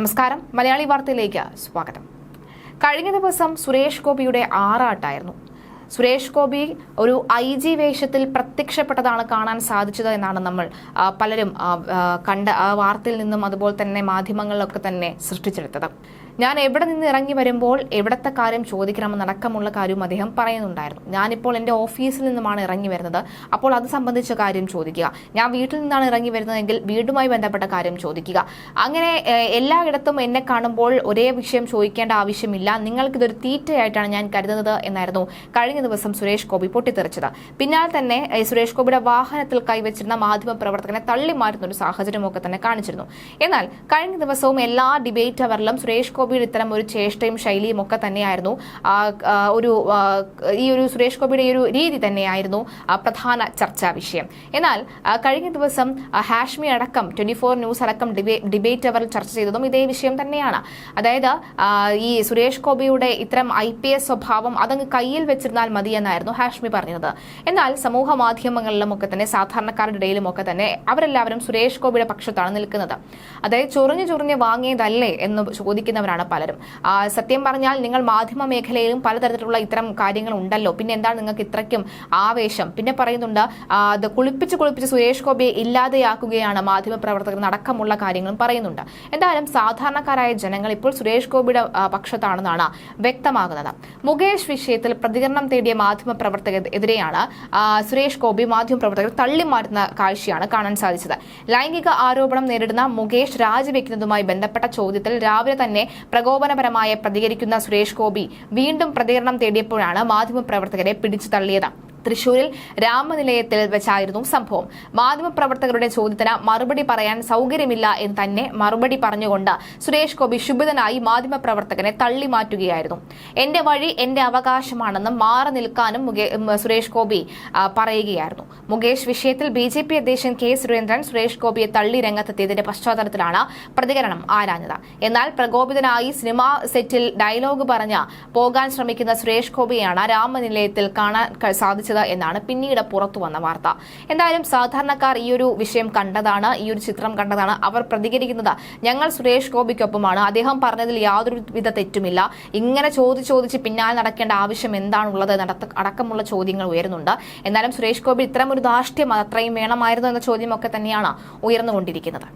നമസ്കാരം. മലയാളി വാർത്തയിലേക്ക് സ്വാഗതം. കഴിഞ്ഞ ദിവസം സുരേഷ് ഗോപിയുടെ ആറാട്ടായിരുന്നു. സുരേഷ് ഗോപി ഒരു ഐ ജി വേഷത്തിൽ പ്രത്യക്ഷപ്പെട്ടതാണ് കാണാൻ സാധിച്ചത് എന്നാണ് നമ്മൾ പലരും കണ്ട ആ വാർത്തയിൽ നിന്നും അതുപോലെ തന്നെ മാധ്യമങ്ങളിലൊക്കെ തന്നെ സൃഷ്ടിച്ചെടുത്തത്. ഞാൻ എവിടെ നിന്ന് ഇറങ്ങി വരുമ്പോൾ എവിടത്തെ കാര്യം ചോദിക്കണമെന്ന് ചോദിക്കണമെന്നടക്കമുള്ള കാര്യവും അദ്ദേഹം പറയുന്നുണ്ടായിരുന്നു. ഞാനിപ്പോൾ എന്റെ ഓഫീസിൽ നിന്നുമാണ് ഇറങ്ങി വരുന്നത്. അപ്പോൾ അത് സംബന്ധിച്ച കാര്യം ചോദിക്കുക. ഞാൻ വീട്ടിൽ നിന്നാണ് ഇറങ്ങി വരുന്നതെങ്കിൽ വീടുമായി ബന്ധപ്പെട്ട കാര്യം ചോദിക്കുക. അങ്ങനെ എല്ലായിടത്തും എന്നെ കാണുമ്പോൾ ഒരേ വിഷയം ചോദിക്കേണ്ട ആവശ്യമില്ല. നിങ്ങൾക്കിതൊരു തീറ്റയായിട്ടാണ് ഞാൻ കരുതുന്നത് എന്നായിരുന്നു. കഴിഞ്ഞ ദിവസം സുരേഷ് ഗോപി പൊട്ടിത്തെറിച്ചത്. പിന്നാലെ തന്നെ സുരേഷ് ഗോപിയുടെ വാഹനത്തിൽ കൈവച്ചിരുന്ന മാധ്യമ പ്രവർത്തകനെ തള്ളി മാറ്റുന്ന ഒരു സാഹചര്യമൊക്കെ തന്നെ കാണിച്ചിരുന്നു. എന്നാൽ കഴിഞ്ഞ ദിവസവും എല്ലാ ഡിബേറ്റ് അവറിലും സുരേഷ് ഗോപിയുടെ ഇത്തരം ഒരു ചേഷ്ടയും ശൈലിയും ഒക്കെ തന്നെയായിരുന്നു. ഒരു ഈ ഒരു സുരേഷ് ഗോപിയുടെ ഈ ഒരു രീതി തന്നെയായിരുന്നു പ്രധാന ചർച്ചാ വിഷയം. എന്നാൽ കഴിഞ്ഞ ദിവസം ഹാഷ്മി അടക്കം ട്വന്റി ഫോർ ന്യൂസ് അടക്കം ഡിബേറ്റ് അവറിൽ ചർച്ച ചെയ്തതും ഇതേ വിഷയം തന്നെയാണ്. അതായത് ഈ സുരേഷ് ഗോപിയുടെ ഇത്തരം ഐ സ്വഭാവം അതങ്ങ് കയ്യിൽ വെച്ചിരുന്നാൽ മതി എന്നായിരുന്നു ഹാഷ്മി പറഞ്ഞത്. എന്നാൽ സമൂഹ മാധ്യമങ്ങളിലും ഒക്കെ തന്നെ സാധാരണക്കാരുടെ ഇടയിലും ഒക്കെ തന്നെ അവരെല്ലാവരും സുരേഷ് ഗോപിയുടെ പക്ഷത്താണ് നിൽക്കുന്നത്. അതായത് ചൊറിഞ്ഞു ചൊറിഞ്ഞ് വാങ്ങിയതല്ലേ എന്ന് ചോദിക്കുന്നവരാണ് പലരും. സത്യം പറഞ്ഞാൽ നിങ്ങൾ മാധ്യമ മേഖലയിലും പലതരത്തിലുള്ള ഇത്തരം കാര്യങ്ങൾ ഉണ്ടല്ലോ. പിന്നെ എന്താണ് നിങ്ങൾക്ക് ഇത്രയ്ക്കും ആവേശം? പിന്നെ പറയുന്നുണ്ട് അത് കുളിപ്പിച്ച് കുളിപ്പിച്ച് സുരേഷ് ഗോപിയെ ഇല്ലാതെയാക്കുകയാണ് മാധ്യമ പ്രവർത്തകർ അടക്കമുള്ള കാര്യങ്ങളും പറയുന്നുണ്ട്. എന്തായാലും സാധാരണക്കാരായ ജനങ്ങൾ ഇപ്പോൾ സുരേഷ് ഗോപിയുടെ പക്ഷത്താണെന്നാണ് വ്യക്തമാകുന്നത്. മുകേഷ് വിഷയത്തിൽ പ്രതികരണം തേടിയ മാധ്യമ പ്രവർത്തകരെതിരെയാണ് ആ, സുരേഷ് ഗോപി മാധ്യമ പ്രവർത്തകർ തള്ളിമാറ്റുന്ന കാഴ്ചയാണ് കാണാൻ സാധിച്ചത്. ലൈംഗിക ആരോപണം നേരിടുന്ന മുകേഷ് രാജിവെക്കുന്നതുമായി ബന്ധപ്പെട്ട ചോദ്യത്തിൽ രാവിലെ തന്നെ പ്രകോപനപരമായി പ്രതികരിക്കുന്ന സുരേഷ് ഗോപി വീണ്ടും പ്രതികരണം തേടിയപ്പോഴാണ് മാധ്യമപ്രവർത്തകരെ പിടിച്ചു തള്ളിയത്. തൃശൂരിൽ രാമനിലയത്തിൽ വെച്ചായിരുന്നു സംഭവം. മാധ്യമപ്രവർത്തകരുടെ ചോദ്യത്തിന് മറുപടി പറയാൻ സൗകര്യമില്ല എന്ന് തന്നെ മറുപടി പറഞ്ഞുകൊണ്ട് സുരേഷ് ഗോപി ശുഭിതനായി മാധ്യമപ്രവർത്തകനെ തള്ളി മാറ്റുകയായിരുന്നു എന്റെ വഴി എന്റെ അവകാശമാണെന്ന് മാറി നിൽക്കാനും സുരേഷ് ഗോപി പറയുകയായിരുന്നു. മുകേഷ് വിഷയത്തിൽ ബി ജെ പി അധ്യക്ഷൻ കെ സുരേന്ദ്രൻ സുരേഷ് ഗോപിയെ തള്ളി രംഗത്തെത്തിയതിന്റെ പശ്ചാത്തലത്തിലാണ് പ്രതികരണം ആരാഞ്ഞത്. എന്നാൽ പ്രകോപിതനായി സിനിമാ സെറ്റിൽ ഡയലോഗ് പറഞ്ഞ് പോകാൻ ശ്രമിക്കുന്ന സുരേഷ് ഗോപിയാണ് രാമനിലയത്തിൽ കാണാൻ ക- സാധിച്ചത് എന്നാണ് പിന്നീട് പുറത്തു വന്ന വാർത്ത. എന്തായാലും സാധാരണക്കാർ ഈ ഒരു വിഷയം കണ്ടതാണ് ഈ ഒരു ചിത്രം കണ്ടതാണ്. അവർ പ്രതികരിക്കുന്നത് ഞങ്ങൾ സുരേഷ് ഗോപിക്കൊപ്പമാണ്. അദ്ദേഹം പറഞ്ഞതിൽ യാതൊരു വിധ തെറ്റുമില്ല. ഇങ്ങനെ ചോദിച്ച് ചോദിച്ച് പിന്നാലെ നടക്കേണ്ട ആവശ്യം എന്താണുള്ളത് അടക്കമുള്ള ചോദ്യങ്ങൾ ഉയരുന്നുണ്ട്. എന്നാലും സുരേഷ് ഗോപി ഇത്തരം ഒരു ധാർഷ്ട്യം അത് അത്രയും വേണമായിരുന്നു എന്ന ചോദ്യമൊക്കെ തന്നെയാണ് ഉയർന്നുകൊണ്ടിരിക്കുന്നത്.